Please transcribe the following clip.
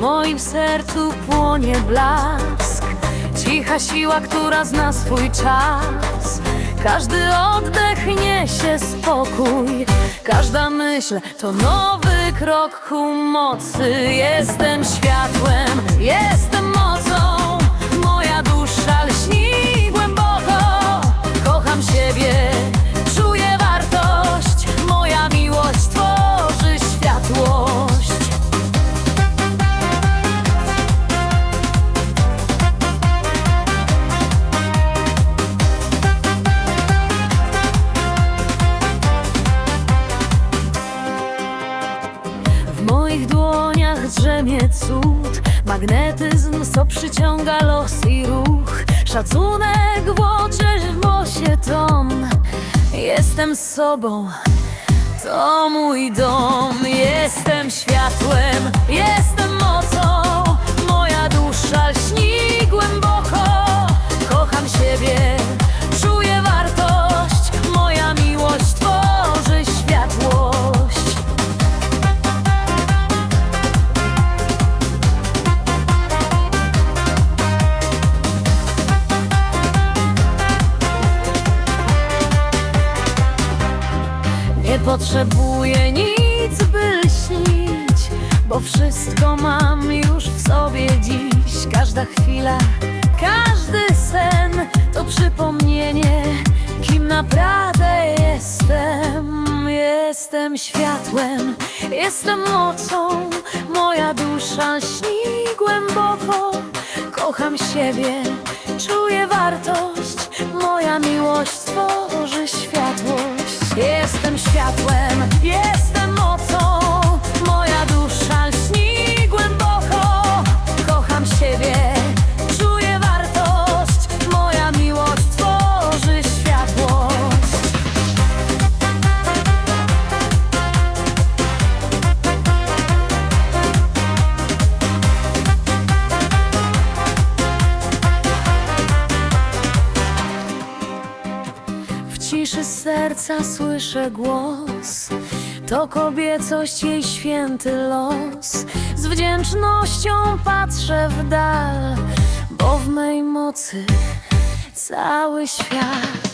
moim sercu płonie blask. Cicha siła, która zna swój czas. Każdy oddech niesie spokój. Każda myśl to nowy krok ku mocy. Jestem światłem, jestem moich dłoniach drzemie cud. Magnetyzm, co przyciąga los i ruch. Szacunek w oczach, w głosie ton Jestem sobą, to mój dom. Jestem światłem, jestem mocą Nie potrzebuję nic, by śnić Bo wszystko mam już w sobie dziś. Każda chwila, każdy sen To przypomnienie, kim naprawdę jestem. Jestem światłem, jestem mocą Moja dusza śni głęboko. Kocham siebie, czuję wartość Moja miłość tworzy Jestem ciszy serca słyszę głos. To kobiecość jej święty los. Z wdzięcznością patrzę w dal Bo w mej mocy cały świat